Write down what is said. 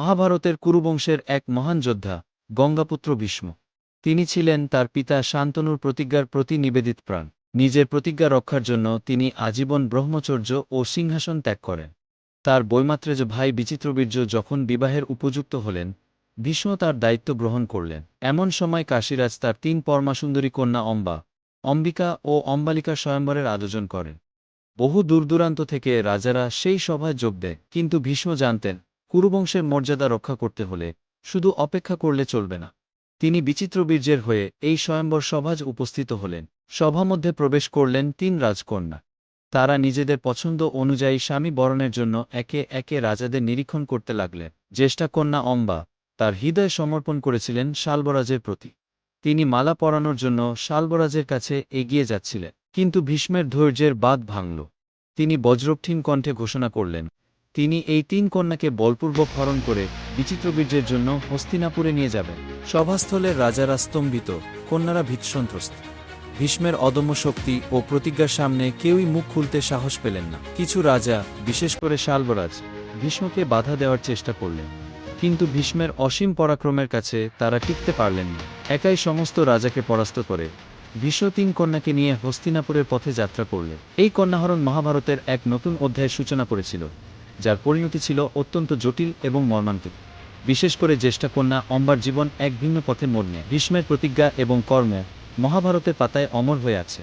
মহাভারতের কুরুবংশের এক মহান যোদ্ধা, গঙ্গাপুত্র ভীষ্ম। তিনি ছিলেন তার পিতা শান্তনুর প্রতিজ্ঞার প্রতি নিবেদিত প্রাণ। নিজের প্রতিজ্ঞা রক্ষার জন্য তিনি আজীবন ব্রহ্মচর্য ও সিংহাসন ত্যাগ করেন। তার বৈমাত্রেজ ভাই বিচিত্রবীর্য যখন বিবাহের উপযুক্ত হলেন, ভীষ্ম তার দায়িত্ব গ্রহণ করলেন। এমন সময় কাশীরাজ তার তিন পরমাসুন্দরী কন্যা অম্বা, অম্বিকা ও অম্বালিকা স্বয়ম্বরের আয়োজন করেন। বহু দূরদূরান্ত থেকে রাজারা সেই সভায় যোগ দেয়, কিন্তু ভীষ্ম জানতেন কুরুবংশের মর্যাদা রক্ষা করতে হলে শুধু অপেক্ষা করলে চলবে না। তিনি বিচিত্রবীর্যের হয়ে এই স্বয়ম্বর সভাজ উপস্থিত হলেন। সভা মধ্যে প্রবেশ করলেন তিন রাজকন্যা। তারা নিজেদের পছন্দ অনুযায়ী স্বামী বরণের জন্য একে একে রাজাদের নিরীক্ষণ করতে লাগলেন। জ্যেষ্ঠা কন্যা অম্বা তার হৃদয় সমর্পণ করেছিলেন শালবরাজের প্রতি। তিনি মালা পরানোর জন্য শালবরাজের কাছে এগিয়ে যাচ্ছিলেন, কিন্তু ভীষ্মের ধৈর্যের বাঁধ ভাঙল। তিনি বজ্রক্ষীণ কণ্ঠে ঘোষণা করলেন তিনি এই তিন কন্যাকে বলপূর্বক হরণ করে বিচিত্রবীর্যের জন্য হস্তিনাপুরে নিয়ে যাবেন। সভাস্থলের রাজারা স্তম্ভিত, কন্যারা ভীতসন্ত্রস্ত। ভীষ্মের অদম্য শক্তি ও প্রতিজ্ঞার সামনে কেউই মুখ খুলতে সাহস পেলেন না। কিছু রাজা, বিশেষ করে শালবরাজ, ভীষ্মকে বাধা দেওয়ার চেষ্টা করলেন। কিন্তু ভীষ্মের অসীম পরাক্রমের কাছে তারা টিকতে পারলেন না। একাই সমস্ত রাজাকে পরাস্ত করে ভীষ্ম তিন কন্যাকে নিয়ে হস্তিনাপুরের পথে যাত্রা করলেন। এই কন্যাহরণ মহাভারতের এক নতুন অধ্যায়ের সূচনা করেছিল। যার পরিণতি ছিল অত্যন্ত জটিল এবং মর্মান্তিক। বিশেষ করে জ্যেষ্ঠা কন্যা অম্বার জীবন এক ভিন্ন পথে মোড় নেয়। ভীষ্মের প্রতিজ্ঞা এবং কর্মে মহাভারতের পাতায় অমর হয়ে আছে।